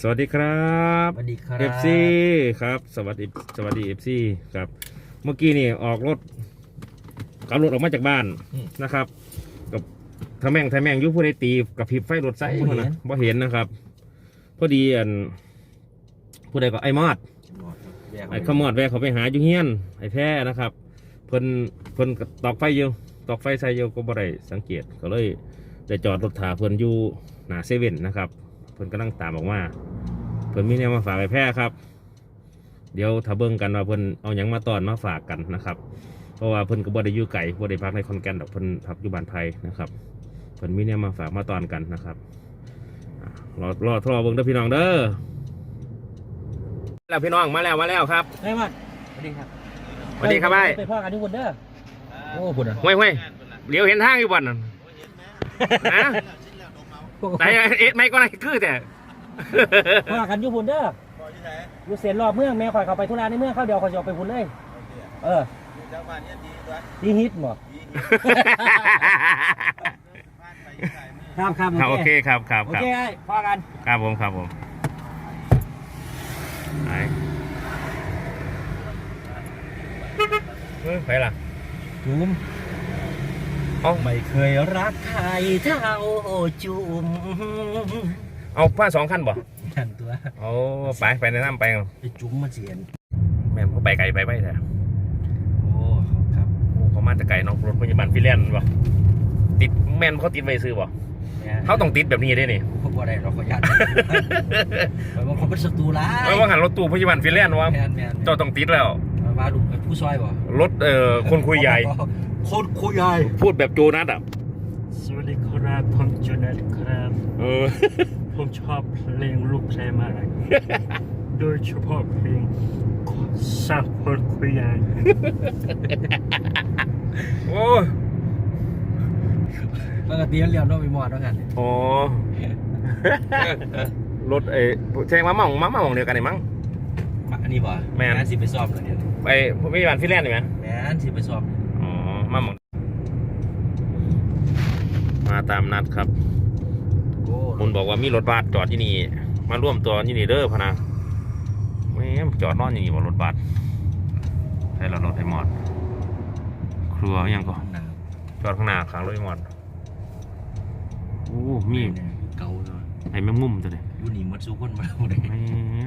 สวัสดีครับสวัสดีครับเอฟซีครับ สวัสดีสวัสดีเอฟซีครับ เมื่อกี้นี่ออกรถขับรถออกมาจากบ้านนะครับ กับทะแม่งทะแม่งอยุผู้ใดตีกับพริบไฟรถไซค์นะบ่เห็นนะครับ พอดีอันผู้ใดก็ไอ้มอด ไอ้ขมอดแวะเขาไปหาอยู่เฮียนไอ้แพ้นะครับ เพิ่นเพิ่นก็ตอกไฟอยู่ตอกไฟใส่อยู่ก็บ่ได้สังเกตก็เลยได้จอดรถถาเพิ่นอยู่หน้าเซเว่นนะครับ เพิ่นกำลังตามออกมาเพิ่นมีแนวมาฝากไอ้แพ้ครับ เดี๋ยวถ้าเบิ่งกันว่าเพิ่นเอาหยังมาตอนมาฝากกันนะครับ เพราะว่าเพิ่นก็บ่ได้อยู่ไกลบ่ได้พักในคอนแกนดอกเพิ่นพักอยู่บ้านไผ่นะครับเพิ่นมีแนวมาฝากมาตอนกันนะครับอะรอรอทรอเบิ่งเด้อพี่น้องเด้อแล้วพี่น้องมาแล้วมาแล้วครับได้มาสวัสดีครับสวัสดีครับไอ้ไปพ่อกันทุกคนเด้อโอ้บุญอะห้วยห้วยเลี้ยวเห็นทางอยู่บ่อนนั่นนะ ไหนเอ็ดไม่ก็ไหนคือแต่พ่อกันอยู่บุญเด้ออยู่เสียนรอบเมืองแม่คอยเขาไปธุระในเมืองเข้าเดียวคอยจะออกไปบุญเลย เออดีฮิตหมดครับครับครับโอเคครับครับโอครับเคไอ้พ่อกันครับผมครับผมไปเฮ้ยไปล่ะจุม เอาไม่เคยรักใครเท่าจุมเอาผ้าสองขั้นบ่ฉันตัวเอาไปไปแนะนำไปเอาไอ้จุมมาเสียนแม่นเขาไปไกลไปไปแต่โอ้ครับโอ้เขามาแต่ไกลเน้องรถพยาบาลฟิแลนซ์บ่ติดแม่นเขาติดไว้ซื้อบ่เขาต้องติดแบบนี้ได้นี่พวกว่าอะไรเราขออนุญาตไปบางคนเป็นศัตรูร้ายไม่ว่าหันรถตู้พยาบาลฟิแลนซ์วะแมนแมนเจ้าต้องติดแล้วมาดูเป็นผู้ซอยบ่รถเอ่อคนคุยใหญ่ คนคุยใหญ่พูดแบบโจนัสอะ สวัสดีครับผมจูเนตครับ เออ ผมชอบเพลงลูกเพลงมาก โดยเฉพาะเพลงสาวคนคุยใหญ่โอ้ยปกติเรียนต้องไปมอดแล้วกันโอ้รถเอ้แจ้งมาหม่องมาหม่องเดียวกันนี่มั้งอันนี้บ่แม่นนสิไปสอบเลยเนี่ยไปพยาบาลฟิแลนซ์ใช่ไหมแม่นสิไปสอบเนี่ยอ๋อ มาหม่องมาตามนัดครับโอ้คุณบอกว่ามีรถบัสจอดที่นี่ มาร่วมตัวที่นี่เด้อพะนะแม่งจอดนอนอย่างนี้ว่ารถบัสใช่แล้วรถไอ้หมอด ครัวอิหยังก่อนหนาวจอดข้างหน้าข้างรถไอ้หมอดโอ้มีเนี่ยเก่าเลยไอ้แมงมุมตัวนี้อยู่นี่หมัดสู้คนมาเอาได้แม่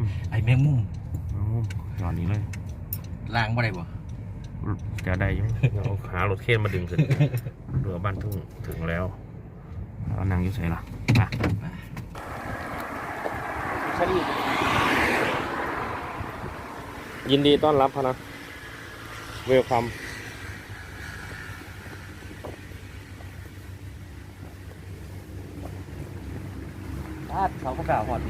มไอ้แมงมุมแมงมุมจอดนี้เลยล้างบ่ได้บ่ จะได้อยังเดี๋ยวหารถเข็นมาดึงขึ้นเรือบ้านทุ่งถึงแล้วเอานางอยุ่ใส่ละอะยินดีต้อนรับพนะเวลคัมลาดเขาก็กล่าวหอด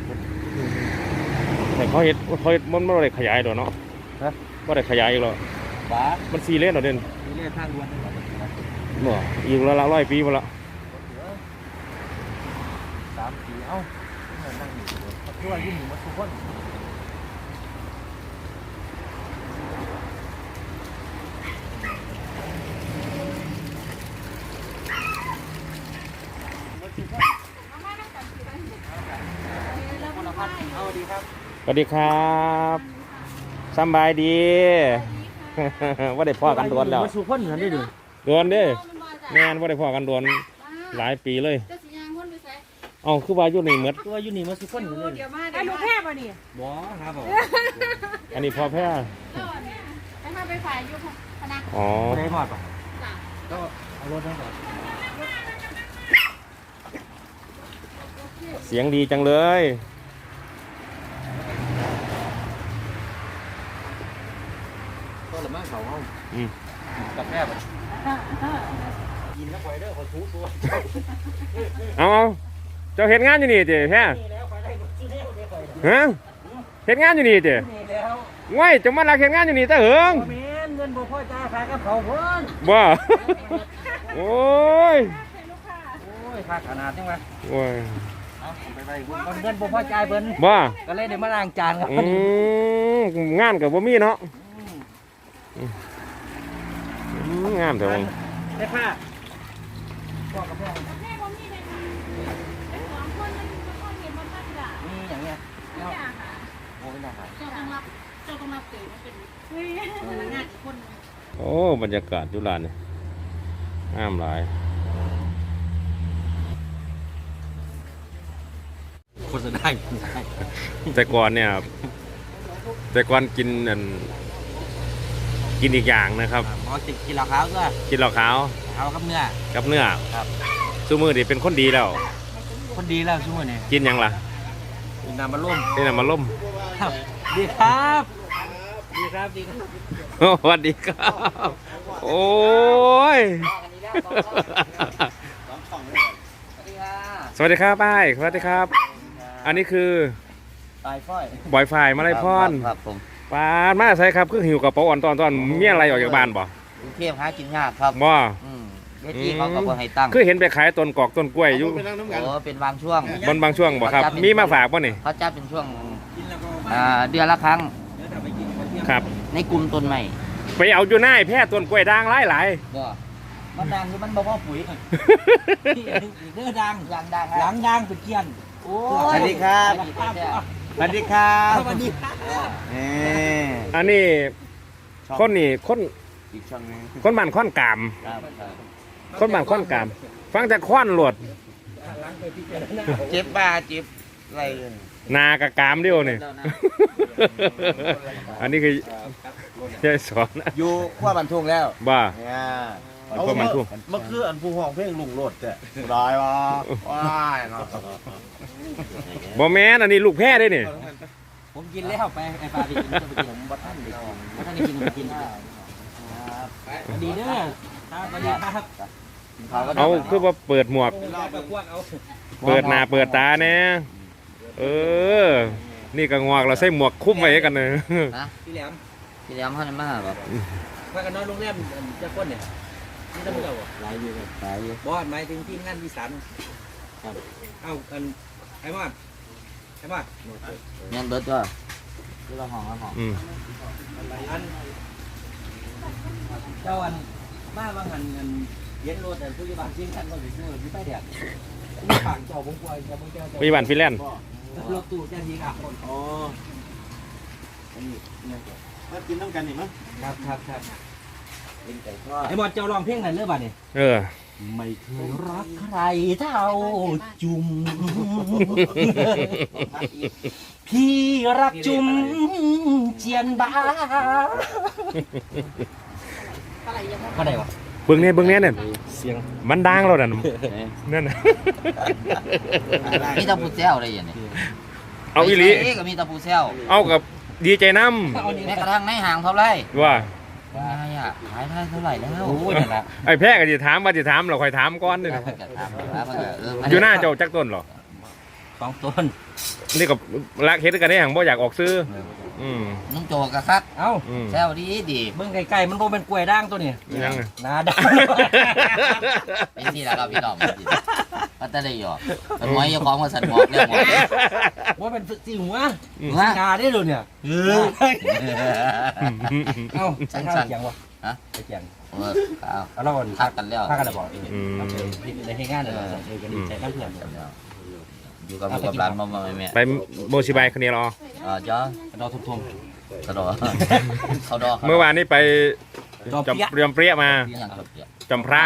แต่เขาเห็ดเขาเห็ดมันไม่ได้ขยายดอกเนาะไม่ได้ขยายอีกหรอ บ้ามันซีเลนเหรอเด่นนี่เรียกทางด่วนได้บ่อีกแล้วละร้อยปีมาละสามปีเอ้านั่งอยู่ทั่วอยู่นี่หมัดสู้คนเอาดีครับสวัสดีครับสบายดี ว่าได้พ่อกันโดนแล้วมาสู่คนกันได้ดูโดนเด้แม่นว่าได้พ่อกันโดนหลายปีเลยจะสิยางคนไปใส่เอ้าคือว่าอยู่นี่หมดตัวอยู่นี่มาสู่คนกันเลยเดี๋ยวมาเดี๋ยวลูกแพร่ป่ะนี่บ่ครับผมอันนี้พ่อแพ้เจ้าเนี่ยไปพาไปฝ่ายอยู่พนักอ๋อไม่ได้หมดป่ะจ้ะก็เอารถนั่งก่อนเสียงดีจังเลย ก็ละมั่ง เขาห้องอืม กับแม่ป่ะยินแล้วคอยเด้อคอยทูตัวเอาเอาเจ้าเห็นงานอยู่นี่เจ้แพ้นี่แล้วคอยได้ชื่อเดียวเดียวคอยฮะเห็นงานอยู่นี่เจ้นี่แล้วง่ายจะมาลักเห็นงานอยู่นี่ตาเหิงบ่แม่นเงินบ่พอจ่ายค่ากับเขาเพิ่นบ่โอ้ยโอ้ยค่าขนาดจังวะโอ้ยเอาไปไปบุญก่อนเงินบ่พอจ่ายเพิ่นบ่ก็เลยได้มาล้างจานกันอืมงานกับบ่มีเนาะอืม งามแต่วงได้ผ้าบอกกับพนี่อย่างเงี้ยโอ้บรรยากาศยุราเนี่ยงามหลายคนจะได้แต่ก่อนเนี่ยแต่ก่อนกินอัน กินอีกอย่างนะครับอ๋อจิกินเหล้าขาวก็กินเหล้าขาวขาวกับเนื้อกับเนื้อครับซูมือนี่เป็นคนดีแล้ว คนดีแล้วช่วยเนี่ยกินหยังล่ะกินน้ำมันร่มนี่น่ะมาล่มครับดีครับดีครับดีครับโอ้สวัสดีครับ โอ้ยสวัสดีครับป้ายสวัสดีครับ อันนี้คือตายฝ้อยบอยไฟมาไลยพรครับผม ปานมาใส่ครับคือหิวกับเป๋าอ่อนตอนตอนมีอะไรออกจากบ้านบ่กรุงเทพหากินยากครับบ่อืมเวทีเขาก็บ่ให้ตั้งคือเห็นไปขายต้นกอกต้นกล้วยอยู่โอ้เป็นบางช่วงบนบางช่วงบ่ครับ มีมาฝากบ่นี่เขาจัดเป็นช่วงอ่าเดือนละครั้งครับ ในกลุ่มต้นใหม่ไปเอาอยู่หน้าให้แพร่ต้นกล้วยด่างหลายหลายบ่มันดังหรือมันบ่พอปุ๋ยเนื้อดังยางดังหลังดังเป็นเกียนโอ้สวัสดีครับ สวัสดีครับสวัสดีครับนี่อันนี้คนนี่คนอีกช่องหนึงคนบ้านค้อนกาม ครับครับคนบ้านค้อนกาม ฟังแต่ค้อนหลวดเจ็บบ้าเจ็บอะไรกันนากะกามเดียวนี่ อันนี้คือยายสอนนะอยู่ขั้วบันทุ่งแล้วบ้า เนี่ย มันขั้วบันทุ่งเมื่อคืนอันผู้ห้องเพลงลุงโลดแต่ร้อยวะว้ายเนาะบ่แม่นอันนี้ลูกแพ้ได้นี่ผมกินแล้วไปไอ้ปลาดิกินจะไปกินผมบ่ทันได้กินบ่ทันได้กินผมกินครับสวัสดีเด้อครับสวัสดีครับเอาคือว่าเปิดหมวกรอไปพวกเอาเปิดหน้าเปิดตาแน่เออ นี่ก็งวกเราใส่หมวกคุ้มไว้กันเนอะพี่แหลมพี่แหลมเขาเนี่ยมาแบบพากันนอนโรงแรมจะก้นเนี่ย นี่ต้องเจ้าหลายอยู่ครับหลายอยู่ บอสหมายถึงทีมงานวิสันครับ เอ้ากันไอ้มอดไอ้มอดเงินเบิดก็ที่เราห้องเราห้องอืมอันเจ้าอันมาว่างันเงินเย็นรถแต่ผู้ยิบานจริงกันก็อยู่ที่ที่ใต้แดดมีฝั่งเจ้าผมกลัวจะมึงเจ้าพยาบาลฟินแลนด์รถตู้เจ้าทีกับคนอ๋อมากินน้ำกันนี่มั้งครับครับครับ ไอ้มอดเจ้าร้องเพลงไหนเรื่องบ้านนี่เออ ไม่เคยรักใครเท่าจุ่ม พี่รักจุ่มเจียนบาอะไรยังไม่ก็ได้วะเบิ่งแน่เบิ่งแน่เนี่ยเสียงมันดังแล้วนั่นนั่นน่ะมีแตะปูเซลอะไรอย่างนี้เอาอีหลีไปใส่ก็มีแตะปูเซลเอากับดีใจน้แม้กระทั่งในห่างเท่าไรำว่า ว่าไงอะขายได้เท่าไหร่แล้วโอ้ยนั่นแหละไอ้แพ้ก็จะถามว่าจะถามเราค่อยถามก่อนนี่แล้วมันก็ถามแล้วมันก็เอออยู่หน้าเจ้าจักต้นเหรอสองต้นนี่กับรักเฮ็ดกันได้ห่างบ่อยากออกซื้อ อืมนุ่งโจกระคักเอ้าอืมแซวดีดีเบิ่งไกลๆมันโบเป็นกล้วยด่างตัวนี้ยังไงหนาด่างเป็นที่แล้วครับพี่น้องก็จะได้หยอกเป็นหมอยยาของมาสั่นบอกเรื่องหมอยว่าเป็นสีหัวอืมฮะงาได้เลยเนี่ยเออเอ้าใช้ข้าวเกียงวะ ฮะใช้เกียงเออเอาเอาเราก่อนพักกันแล้วพักกันแล้วบอกเอออืมครับเออในให้งานเลยเออกันดีใจน้ำเพื่อนอยู่กับลูกกับร้านมาแม่แม่ไปโมชิบายคนเดียวเหรออ่าจ้าเราทุ่มกระโดดเขาดอกเมื่อวานนี้ไปๆจอมจอมเปียะเรียมเปรี้ยมายังจอมเปียจอมพระ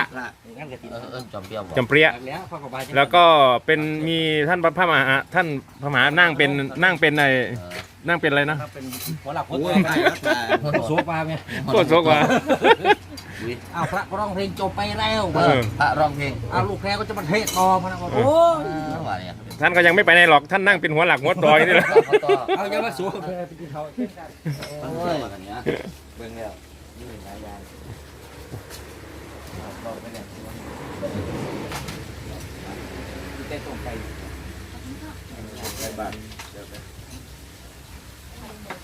งานกะทิเออเออจอมเปียบอกจอมเปรี้ยแล้วเข้ากับบ้านแล้วก็เป็นมีท่านพระมหาท่านพระมหานั่งเป็นนั่งเป็นในเออ นั่งเป็นอะไรนะเป็นหัวหลักหัวตัวโซฟาเนี่ยโคตรโซกว่าอ้าวพระก็ร้องเพลงจบไปแล้วเออ พระร้องเพลงอ้าวลูกแพรก็จะมาเทศต่อพนักงานโอ้ยว่าเนี่ยท่านก็ยังไม่ไปไหนหรอกท่านนั่งเป็นหัวหลักหัวตอยนี่แหละเขาต่อเอาอย่ามาสู้เพลไปกินเขาโอ้ยกันเนี้ยเบิ่งแล้วนี่หลายอย่างบอกไปเนี่ยเต้นตรงไปไปบ้าน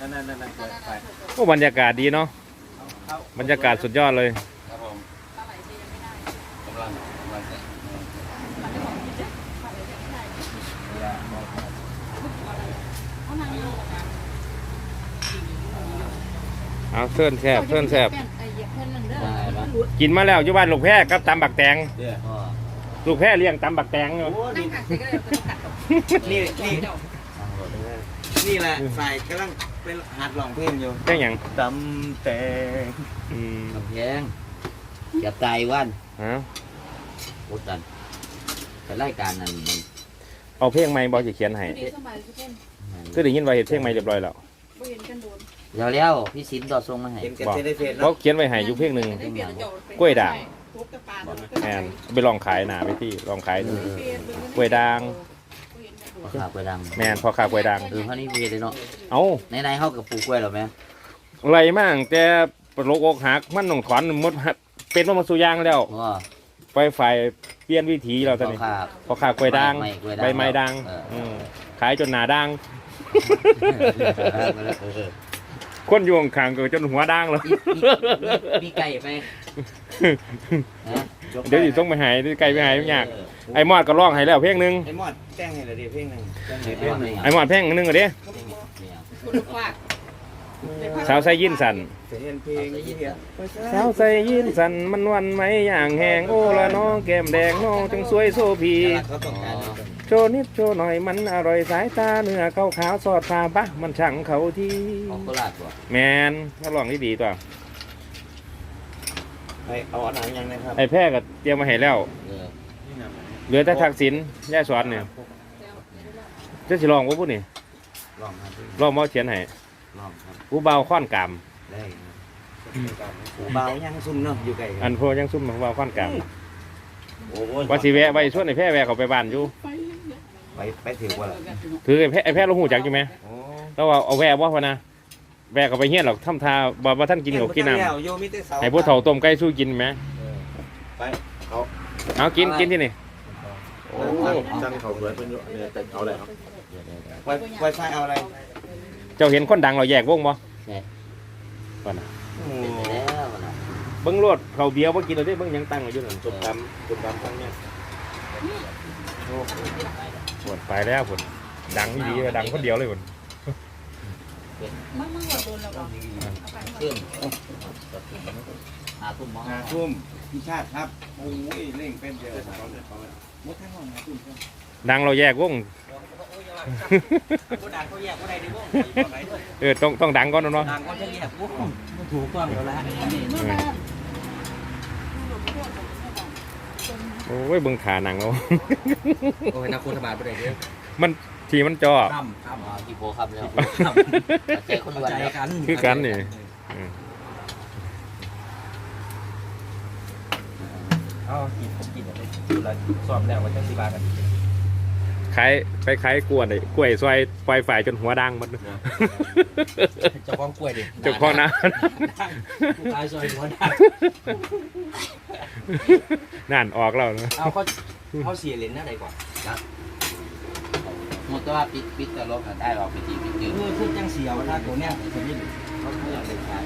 นั่นนั่นนั่นไปโอ้บรรยากาศดีเนาะบรรยากาศสุดยอดเลย ครับผมอะไรจะยังไม่ได้กำลังกำลังจะเอานางอยู่เอาเพื่อนแซบเพื่อนแซบไอ้เหยียบเพื่อนหนึ่งเด้อได้ปะกินมาแล้วอยู่บ้านลูกแพร่กับตำบักแตงก็ลูกแพร่เลี้ยงตำบักแตงอยู่นั่งหักใส่ก็ได้เป็นกัดนี่นี่ทางรถนี่แหละใส่กำลัง เป็นหัดร้องเพลงอยู่แค่หยังตำแตงอืมกำแพงเก็บตายวันฮะโอ้ตันแต่รายการนั้นมันเอาเพลงใหม่บ่สิเขียนให้ดีสบายทุกคนก็ได้ยินว่าเฮ็ดเพลงใหม่เรียบร้อยแล้วบ่เห็นกันโดนเดี๋ยวแล้วพี่สินต่อทรงมาให้เห็นกันเทเลเฟซเขาเนาะเขียนไว้ให้อยู่เพลงหนึงได้เปลี่ยนเจ้าไปกล้วยด่างทุบกระปาแม่นไปลองขายหน้าไปที่ลองขายดูเปลี่ยนเบิ่งกล้วยด่าง พ่อข้าวกล้วยดังแม่นพอขากล้วยด่างเออเขานี่เพลเลยเนาะเอาในในๆเขากับปลูกกล้วยหรอแม่ไรมากแต่ปลกอกหักมันต้องถอนหมดเป็นว่ามาสู่ยางแล้วว่าไฟไฟเปลี่ยนวิถีเราตอนพ่อนี้ข้าพอขากล้วยด่างไม่กล้วยใบไม้ด่างเอออืมขายจนหนาด่างเออคนอยู่ข้างๆก็จนหัวด่างแล้วมีไก่ไปนะ เดี๋ยวอยู่ต้องไปหายไกลไปหายไม่ยากไอ้มอดก็ร้องให้แล้วเพลงหนึงไอ้มอดแจ้งให้เราดีเพลงหนึงแจ้งให้เอเพลงหนึงไอ้มอดเพลงหนึงก็เด้คุณลูกว่าสาวใส่ยินสันเสียงเพลงที่เดียวสาวใส่ยินสันมันวันไหมอย่างแหงโอ้ละน้องแก้มแดงน้องจังสวยโซพี เขาต้องการโชว์นิดโชว์หน่อยมันอร่อยสายตาเนื้อขาวขาวๆสอดฟ้าปะมันช่างเขาที่ของโคราชบ่แมนถ้าลองที่ดีตัว ไอ้เอาอันไหนยังนะครับไอ้แพ้ก็เตรียมมาให้แล้วเออเหลือแต่ทักษิณย่าสอนเนี่ยจะสิลองว่าพูดนี่ลองครับลองมาเขียนให้ลองครับผู้เบาค้อนกามได้ครับหูเบายังซุ่มเนาะอยู่ไกลกัอันนพวยังซุ่มผู้เบาค้อนกามโอ้ยว่าสิแวะไปส่วนไอ้แพ้แวะเขาไปบ้านอยู่ไปไปถือว่าล่ะถือไอ้แพ้ไอ้แพ้เราหูจักอยู่ไหมโอ้แล้วว่าเอาแวะว่าพะนะ แวะเขาไปเฮี้ยนหรอกทำทาบ่ว่าท่านกินเขากินน้แล้วโยมิเตเสาำให้พวกเฒ่าต้มไก่สู้กินไหมไปเขาเอากินกินที่นี่โอ้จังเขาสวยเป็นอยู่เนี่ยแต่เอาอะไรครับไวไวไฟเอาอะไร เจ้าเห็นคนดังเราแยกวงบ่ใช่ว่าน่ะโอ้เป็นไปแล้วนะเบิ้งรถเขาเบียร์บ่กินเราได้เบิ้งหยังตั้งอยู่นั่นจบตามจบตามทั้งเนี้ยปวดไปแล้วปวดดังไม่ดีดังคนเดียวเลยปวด มันมันว่าโดนแล้วบ่ขึ้นหาตุ้มมองหาทุ่มพี่ชาติครับ โอ้ยเร่งเป็นเดียวมดทั้งห้องหาทุ่มครับดังเราแยกวงเออต้องต้องดังก่อนเนาะด่างเขาจะแยกวงถูกต้องแล้วละเมื่อวานโอ้ยเบิ้งขาหนังเราโอ้ยนักโคตรบาลผู้ใดเด้อ มันทีมันจอข้ามข้ามอ๋อที่โพครับแล้วใจคนเข้าวันใจแล้วกันคือกันนี่เอากินผมกินอะไรกินแล้วสอบแล้วว่าจังสิบากันขายไปขายกล้วยเลยกล้วยซอยปล่อยฝ่ายจนหัวดังหมดเจ้าของกล้วยดิเจ้าของนะผู้ชายซอยหัวด่างนั่นออกแล้วนะเอาเขาเขาเสียเหรียญหน้าใดก่อนห มดตัวปิดปิดตลกได้หรอกไปทีปิดจืดเออคือจังเสียวถ้าตัวเนี้ยจะไม่เขาเขาอยากเป็นชาย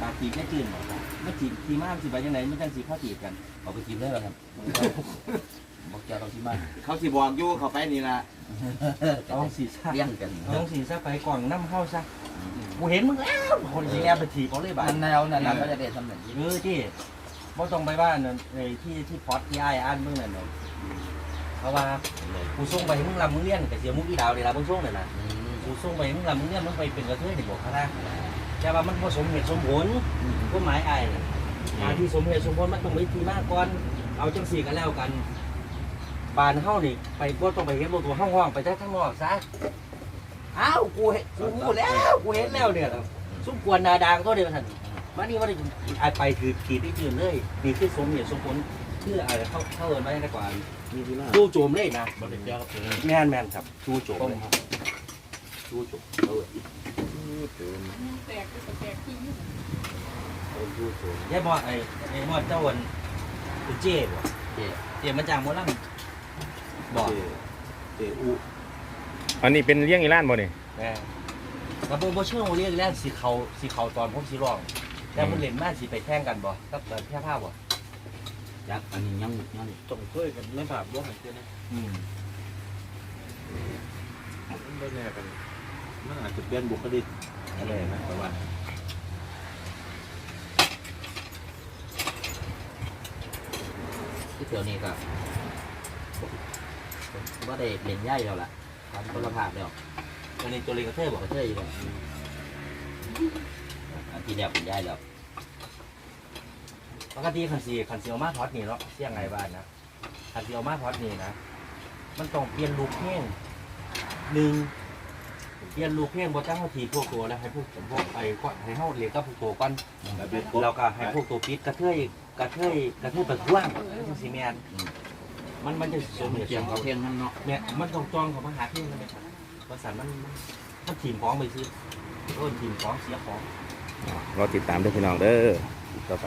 ตาจีบไม่จืดหรอกไม่จีบทีมากสิไปยังไงไม่จังสีเขาจีบกันเอาไปกินได้หรอครับบอกเจ้าเราที่มาเขาสิบอกอยู่เขาไปนี่ละเอาสีซะเลี้ยงกันเอาสีซะไปก่อนน้ำเข้าซะกูเห็นมึงแล้วคนที่แอบไปถีบเขาเลยบ้ามันนแล้วนั่นเราก็จะได้สำเร็จเออที่บ่ต้องไปบ้านนั่นไอ้ที่ที่พอดที่ไอ้ายอ่านมึงนั่นน่ะ เพราะว่ากูส่งไปให้มึงลำมึงเลี้ยนแต่เสียมุกอีดาวเลยล่ะมึงส่งนั่นน่ะกูส่งไปให้มึงลำมึงเลี้ยนมึงไปเป็นกระเทยนี่บอกเขานะแต่ว่ามันผสมเหตุสมผลก็หมายไอ้ายน่ะการที่สมเหตุสมผลมันต้องมีที่มาก่อนเอาจังสี่กันแล้วกันบานเฮานี่ไปบ่ต้องไปเห็นบ่ตัวห้องๆไปแต่ข้างนอกซะอ้าวกูเห็นกูรู้แล้วกูเห็นแล้วเนี่ยสมควรนาดางก็เดียวท่านมานี่ว่าได้อาไปถือขีดได้จืดเลยนี่คือสมเหตุสมผล คืออะไรเข้าเข้าเอินมาได้กว่าดูโจมเลยนะแม่นแม่นครับดูโจมเลยดูโจมเออแตกแตกที่อยู่ดูโจมยายบอดไอ้ไอ้บอดเจ้าวันคือเจ๊บ่เจ๊เจ๊มาจากโมลัมบอกเออุอันนี้เป็นเลี้ยงอีร้านบ่นี่แม่แต่ผมบ่เชื่อว่าเรียกแล้วสิเขาสิเขาตอนผมสิร้องแต่มันเล่นมาสิไปแข่งกันบ่กับตอนแพ้ผ้าบ่ ยักอันนี้ยังยังต้องช่วยกันไม่ผ่านร่วมกันเจ้านะอืมไม่แน่กันมันอาจจะเปลี่ยนบุคลิกอะไรนะแต่ว่าที่เดี๋ยวนี้ก็ว่าได้เล่นย่ายแล้วล่ะทำคนละภาพแล้วอันนี้ตัวเล็กกระเทยบอกกระเทยอยู่แล้วอันที่เดียวเป็นย้ายแล้ว ปกติคันสีคันสีออกมาพอดนี่เนาะเสี่ยงไงบ้านนะคันสีออกมาพอดนี่นะมันต้องเปลี่ยนลูกเพลงหนึ่งเปลี่ยนลูกเพลงบ่จ้างเขาทีพวกตัวแล้วให้พวกพวกไอ้ก็ให้เฮาเรียนกับพวกตัวก่อนแบบเป็นเราก็ให้พวกตัวปิดกระเทยกระเทยกระเทยแบบว่างจังซี่แม่นมันมันจะสมเหตุเกี่สยงมผเขาลเพียงนั่นเนาะเนี่ยมันต้องจ้องเขามาหาเพลงกันเลยครับภาษามันมันมันทีมฟ้องไปซื้อโอ้ยทีมฟ้องเสียฟ้องรอติดตามด้วยพี่น้องเด้อต่อไป